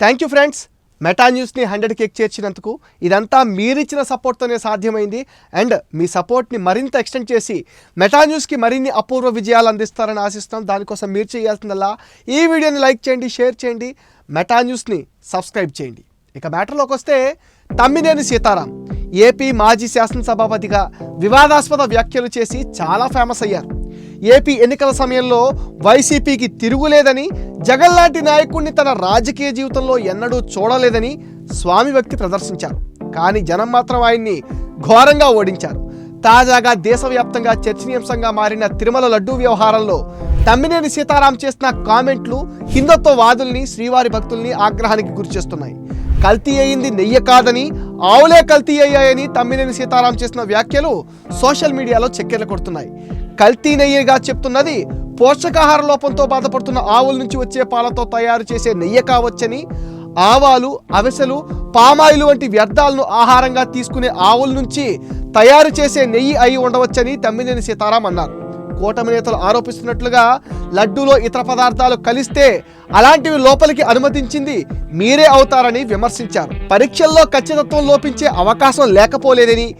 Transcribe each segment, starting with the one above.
Thank you friends Meta న్యూస్ని hundred K చేర్చినందుకు ఇదంతా మీరిచ్చిన సపోర్ట్తోనే సాధ్యమైంది. అండ్ మీ సపోర్ట్ని మరింత ఎక్స్టెండ్ చేసి మెటా న్యూస్కి మరిన్ని అపూర్వ విజయాలు అందిస్తారని ఆశిస్తాం దానికోసం మీరు చేయాల్సిందల్లా ఈ వీడియోని లైక్ చేయండి షేర్ చేయండి. మెటా న్యూస్ని సబ్స్క్రైబ్ చేయండి. ఇక మ్యాటర్లోకి వస్తే తమ్మినేని సీతారాం ఏపీ మాజీ శాసనసభాపతిగా వివాదాస్పద వ్యాఖ్యలు చేసి చాలా ఫేమస్ అయ్యారు. ఏపీ ఎన్నికల సమయంలో వైసీపీకి తిరుగులేదని జగన్ లాంటి నాయకుడిని తన రాజకీయ జీవితంలో ఎన్నడూ చూడలేదని స్వామి వ్యక్తి ప్రదర్శించారు. కానీ జనం మాత్రం ఆయన్ని ఘోరంగా ఓడించారు. తాజాగా దేశవ్యాప్తంగా చర్చనీయాంశంగా మారిన తిరుమల లడ్డూ వ్యవహారంలో తమ్మినేని సీతారాం చేసిన కామెంట్లు హిందుత్వవాదుల్ని శ్రీవారి భక్తుల్ని ఆగ్రహానికి గురిచేస్తున్నాయి. కల్తీ అయింది నెయ్యి కాదని ఆవులే కల్తీ అయ్యాయని తమ్మినేని సీతారాం చేసిన వ్యాఖ్యలు సోషల్ మీడియాలో చక్కెర్లు కొడుతున్నాయి. కల్తీ నెయ్యిగా చెప్తున్నది. పోషకాహార లోపంతో బాధపడుతున్న ఆవుల నుంచి వచ్చే పాలతో తయారు చేసే నెయ్యి కావచ్చని ఆవాలు అవిసెలు పామాయిలు వంటి వ్యర్థాలను ఆహారంగా తీసుకునే ఆవుల నుంచి తయారు చేసే నెయ్యి అయి ఉండవచ్చని తమ్మినేని సీతారాం అన్నారు. కూటమి నేతలు ఆరోపిస్తున్నట్లుగా లడ్డూలో ఇతర పదార్థాలు కలిస్తే అలాంటివి లోపలికి అనుమతించింది మీరే అవుతారని విమర్శించారు. పరీక్షల్లో ఖచ్చితత్వం లోపించే అవకాశం లేకపోలేదని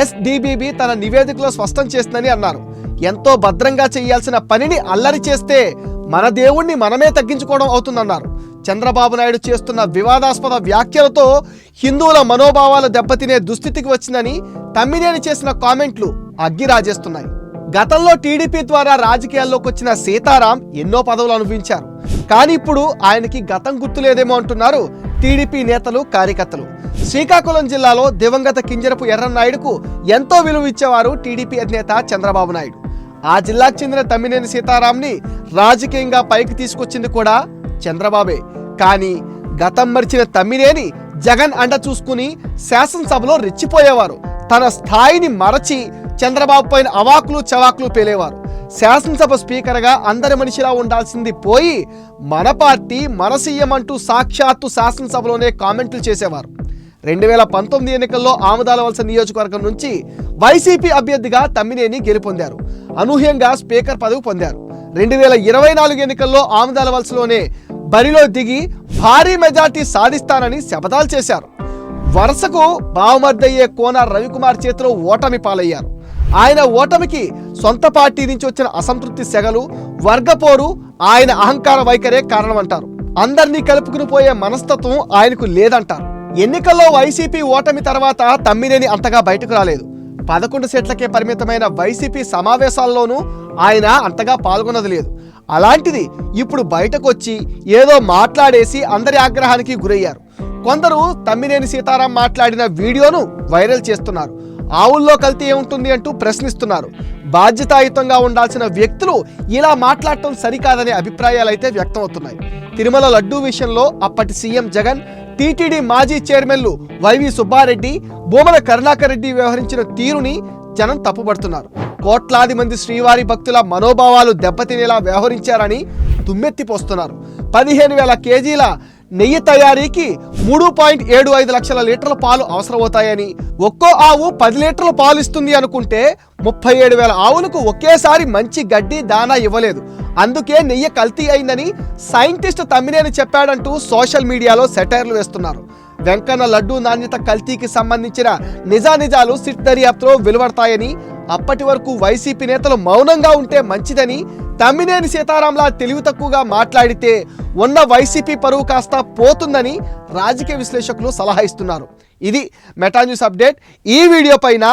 ఎస్డిబిబి తన నివేదికలో స్పష్టం చేస్తుందని అన్నారు. ఎంతో భద్రంగా చేయాల్సిన పనిని అల్లరి చేస్తే మన దేవుణ్ణి మనమే తగ్గించుకోవడం అవుతుందన్నారు. చంద్రబాబు నాయుడు చేస్తున్న వివాదాస్పద వ్యాఖ్యలతో హిందువుల మనోభావాలు దెబ్బతినే దుస్థితికి వచ్చిందని తమ్మినేని చేసిన కామెంట్లు అగ్గి రాజేస్తున్నాయి గతంలో టీడీపీ ద్వారా రాజకీయాల్లోకి వచ్చిన సీతారాం ఎన్నో పదవులు అనుభవించారు. కానీ ఇప్పుడు ఆయనకి గతం గుర్తులేదేమో అంటున్నారు టీడీపీ నేతలు కార్యకర్తలు. శ్రీకాకుళం జిల్లాలో దివంగత కింజరపు ఎర్రన్నాయుడుకు ఎంతో విలువ ఇచ్చేవారు టీడీపీ అధినేత చంద్రబాబు నాయుడు. ఆ జిల్లాకు చెందిన తమ్మినేని సీతారాంని రాజకీయంగా పైకి తీసుకొచ్చింది కూడా చంద్రబాబే. కానీ గతం మరిచిన తమ్మినేని జగన్ అండ చూసుకుని శాసనసభలో రెచ్చిపోయేవారు. తన స్థాయిని మరచి చంద్రబాబు పైన అవాకులు చవాకులు పేలేవారు. శాసనసభ స్పీకర్గా అందరి మనిషిలా ఉండాల్సింది పోయి మన పార్టీ మన సీఎం అంటూ సాక్షాత్తు శాసనసభలోనే కామెంట్లు చేసేవారు. రెండు వేల పంతొమ్మిది ఎన్నికల్లో ఆమదాల వలస నియోజకవర్గం నుంచి వైసీపీ అభ్యర్థిగా తమ్మినేని గెలుపొందారు. అనూహ్యంగా స్పీకర్ పదవి పొందారు. రెండు వేల ఇరవై నాలుగు ఎన్నికల్లో ఆమదాల వలసలోనే బరిలో దిగి భారీ మెజార్టీ సాధిస్తానని శపథాలు చేశారు. వరుసకు బావమర్దయ్యే కోన రవికుమార్ చేతిలో ఓటమి పాలయ్యారు. ఆయన ఓటమికి సొంత పార్టీ నుంచి వచ్చిన అసంతృప్తి సెగలు వర్గపోరు ఆయన అహంకార వైఖరే కారణమంటారు. అందరినీ కలుపుకుని పోయే మనస్తత్వం ఆయనకు లేదంటారు. ఎన్నికల్లో వైసీపీ ఓటమి తర్వాత తమ్మినేని అంతగా బయటకు రాలేదు. పదకొండు సీట్లకే పరిమితమైన వైసీపీ సమావేశాల్లోనూ ఆయన అంతగా పాల్గొన్నది లేదు. అలాంటిది ఇప్పుడు బయటకు వచ్చి ఏదో మాట్లాడేసి అందరి ఆగ్రహానికి గురయ్యారు. కొందరు తమ్మినేని సీతారాం మాట్లాడిన వీడియోను వైరల్ చేస్తున్నారు. ఆవుల్లో కల్తీ ఏముంటుంది అంటూ ప్రశ్నిస్తున్నారు. బాధ్యతాయుతంగా ఉండాల్సిన వ్యక్తులు ఇలా మాట్లాడటం సరికాదనే అభిప్రాయాలైతే వ్యక్తమవుతున్నాయి. తిరుమల లడ్డూ విషయంలో అప్పటి సీఎం జగన్ టీటీడీ మాజీ చైర్మన్లు వైవి సుబ్బారెడ్డి భూమల కరుణాకర్ రెడ్డి వ్యవహరించిన తీరుని జనం తప్పుపడుతున్నారు. కోట్లాది మంది శ్రీవారి భక్తుల మనోభావాలు దెబ్బతినేలా వ్యవహరించారని దుమ్మెత్తిపోస్తున్నారు పదిహేను వేల కేజీల నెయ్యి తయారీకి మూడు పాయింట్ ఏడు ఐదు లక్షల లీటర్ల పాలు అవసరమవుతాయని ఒక్కో ఆవు పది లీటర్ల పాలు ఇస్తుంది అనుకుంటే ముప్పై ఏడు వేల ఆవులకు ఒకేసారి మంచి గడ్డి దానా ఇవ్వలేదు. అందుకే నెయ్యి కల్తీ అయిందని సైంటిస్ట్ తమ్మినేని చెప్పాడంటూ సోషల్ మీడియాలో సెటైర్లు వేస్తున్నారు. వెంకన్న లడ్డూ నాణ్యత కల్తీకి సంబంధించిన నిజానిజాలు సిట్ దర్యాప్తులో వెలువడతాయని అప్పటి వరకు వైసీపీ నేతలు మౌనంగా ఉంటే మంచిదని తమ్మినేని సీతారాంలా తెలివి తక్కువగా మాట్లాడితే ఉన్న వైసీపీ పరువు కాస్త పోతుందని రాజకీయ విశ్లేషకులు సలహా ఇస్తున్నారు. ఇది మెటా న్యూస్ అప్డేట్. ఈ వీడియో పైన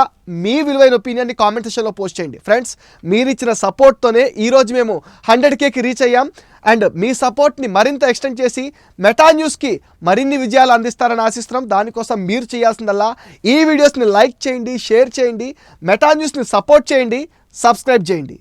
మీ విలువైన ఒపీనియన్ని కామెంట్ సెక్షన్లో పోస్ట్ చేయండి. ఫ్రెండ్స్ మీరు ఇచ్చిన సపోర్ట్తోనే ఈరోజు మేము హండ్రెడ్ కేకి రీచ్ అయ్యాం. అండ్ మీ సపోర్ట్ని మరింత ఎక్స్టెండ్ చేసి మెటా న్యూస్కి మరిన్ని విజయాలు అందిస్తారని ఆశిస్తున్నాం. దానికోసం మీరు చేయాల్సిందల్లా ఈ వీడియోస్ని లైక్ చేయండి షేర్ చేయండి మెటా న్యూస్ని సపోర్ట్ చేయండి సబ్స్క్రైబ్ చేయండి.